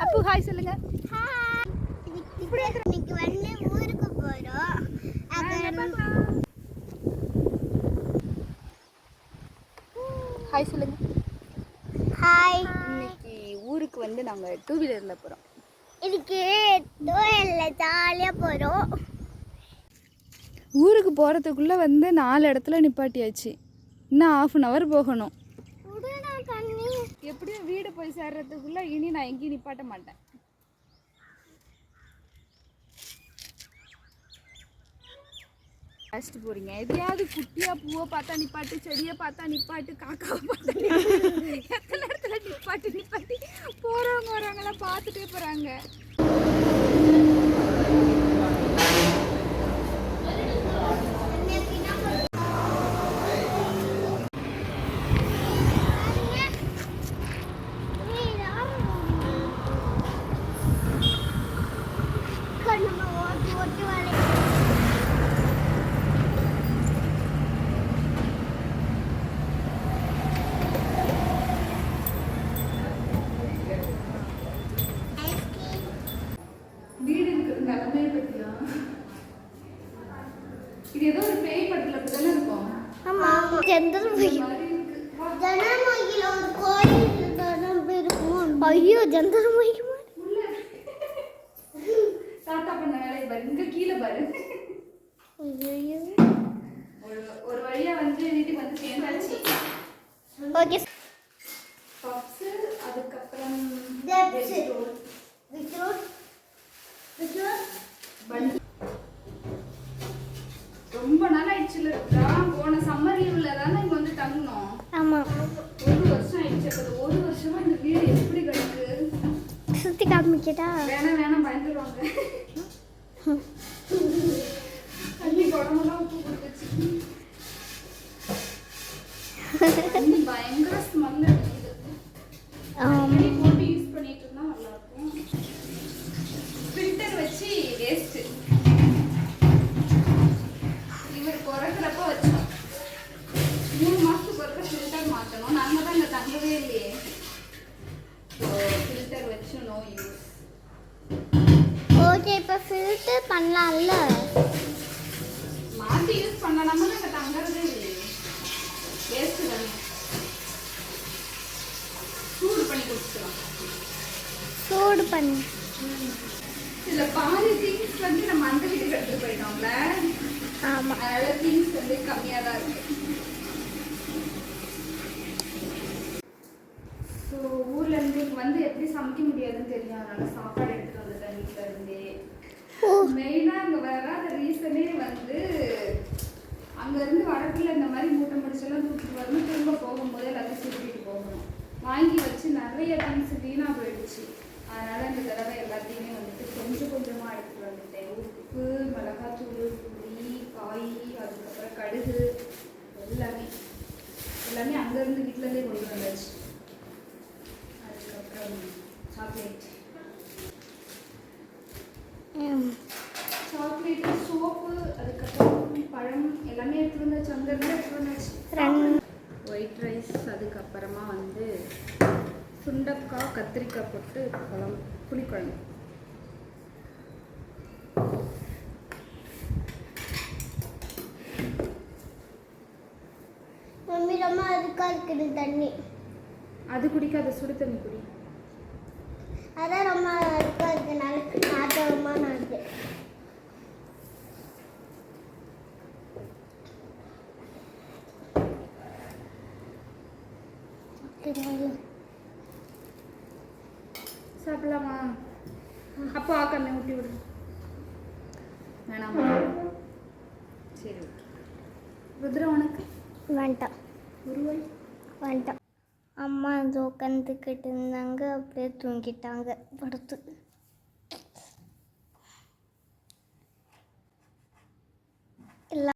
அப்பு hi சொல்லுங்க. இன்னைக்கு வந்து ஊருக்கு அப்புறம் ஹாய் சொல்லுங்க. ஹாய் இன்னைக்கு ஊருக்கு வந்து நாங்கள் டூ வீலரில் போகிறோம் இன்னைக்கு டோயல்ல ஜாலியாக போகிறோம் ஊருக்கு போகிறதுக்குள்ளே வந்து நாலு இடத்துல நிப்பாட்டியாச்சு. இன்னும் ஆஃப் அன் ஹவர் போகணும். எப்படியும் வீடு போய் சேர்றதுக்குள்ள இனி நான் எங்கேயும் நிப்பாட்ட மாட்டேன். ஃபஸ்ட்டு போகிறீங்க எதையாவது குட்டியாக பூவை பார்த்தா நிப்பாட்டு செடியை பார்த்தா நிப்பாட்டு காக்காவை பார்த்தா எத்தனை இடத்துல நிப்பாட்டு நிப்பாட்டி? போகிறவங்க வரவங்களாம் பார்த்துட்டே போகிறாங்க இருக்கிற நிலமையை பற்றியா இது ஏதோ ஒரு பேய் படத்தில் அப்படி தானே இருக்கும். ஆமா ஜனமுகில ஒரு கோயில் இருக்கும் ஐயோ சந்திரமுகி உள்ள. தாத்தா பண்ண வேலையை பாரு. இங்க கீழே பாரு. ஐயோ ஒரு ஒரு வழியா வந்து வீட்டுக்கு வந்து சேர்ந்தாச்சு. ஓகே. பப்ஸ் அதுக்கப்புறம். ரொம்ப நாள் ஆயிடுச்சுல போன சம்மர் லீவ்ல தானே இங்க வந்து தங்கணும் ஆமா. ஒரு வருஷம் ஆயிடுச்சு. அப்ப ஒரு வருஷமா இந்த வீடு எப்படி கிடக்கு சுத்தி காமிக்கிட்டா? வேணாம் வேணாம் பயந்துருவாங்க. தண்ணி உடம்பெல்லாம் உப்பு கொடுத்துச்சு. பயங்கர ஸ்மெல் அடிக்குது தண்ணி போட்டு யூஸ் பண்ணிட்டு இருந்தா நல்லா இருக்கும் ஃபில்டர் வச்சு வேஸ்ட் இவர் பிறக்கிறப்ப வச்சோம். மூணு மாசத்துக்கு ஒருக்க ஃபில்டர் மாற்றணும். நாங்க தான் இங்க தங்கவே இல்லையே. ஸோ ஃபில்டர் வச்சு நோ யூஸ் ஓகே இப்போ ஃபில்டர் பண்ணலாம்ல? மாற்றி யூஸ் பண்ணலாமா. நாங்க தங்கறதே இல்லையே. வேஸ்ட் தானே. சூடு பண்ணி குடிச்சிக்கலாம். சூடு பண்ணு. இதுல பாதி திங்ஸ் வந்து நம்ம அந்த வீட்டுக்கு எடுத்துட்டு போயிட்டோம்ல ஆமா. அதனால திங்ஸ் வந்து கம்மியா தான் இருக்கு. ஸோ ஊர்ல இருந்து வந்து எப்படி சமைக்க முடியாதுன்னு தெரியும். அதனால சாப்பாடு எடுத்துட்டு வந்துட்டேன் வீட்டுல இருந்தே. மெயினா அங்க வராத ரீசனே வந்து அங்க இருந்து வரக்குள்ள இந்த மாதிரி மூட்டை முடிச்செல்லாம் தூக்கிட்டு வரணும் திரும்ப போகும்போது எல்லாத்தையும் சுருட்டிட்டு போகணும். வாங்கி வச்சு நிறைய திங்ஸ் வீணா போயிடுச்சு. அதனால இந்த தடவை எல்லாத்தையுமே வந்துட்டு கொஞ்சம் கொஞ்சமா எடுத்துட்டு வந்துட்டேன். உப்பு மிளகாத்தூள் புளி காய் அதுக்கப்புறம் கடுகு எல்லாமே. எல்லாமே அங்க இருந்து வீட்ல இருந்தே கொண்டு வந்தாச்சு. அதுக்கப்புறம் சாக்லேட். சாக்லேட்டு சோப்பு அதுக்கப்புறம் பழம் எல்லாமே எடுத்துட்டு வந்தாச்சு. அங்கேருந்து எடுத்துட்டு வந்தாச்சு. ஒயிட் ரைஸ் அதுக்கப்புறமா வந்து சுண்டக்காய் கத்திரிக்காய் போட்டு குழம்பு புளிக்குழம்பு. மம்மி ரொம்ப அதுக்கா இருக்குது தண்ணி. அது குடிக்காத சுடு தண்ணி குடி. அதான் ரொம்ப அதுக்கா இருக்கனால ஆட்டமா நாட்டு சாப்பிடலாமா? அப்போ ஆக்கண்ணை ஊட்டி விடு. வேணாமா? சரி ஓகே ருத்ரா உனக்கு? வேண்டாம். உருவாய் வேண்டாம். அம்மா அது உட்காந்துக்கிட்டு இருந்தாங்க. அப்படியே தூங்கிட்டாங்க. படுத்து.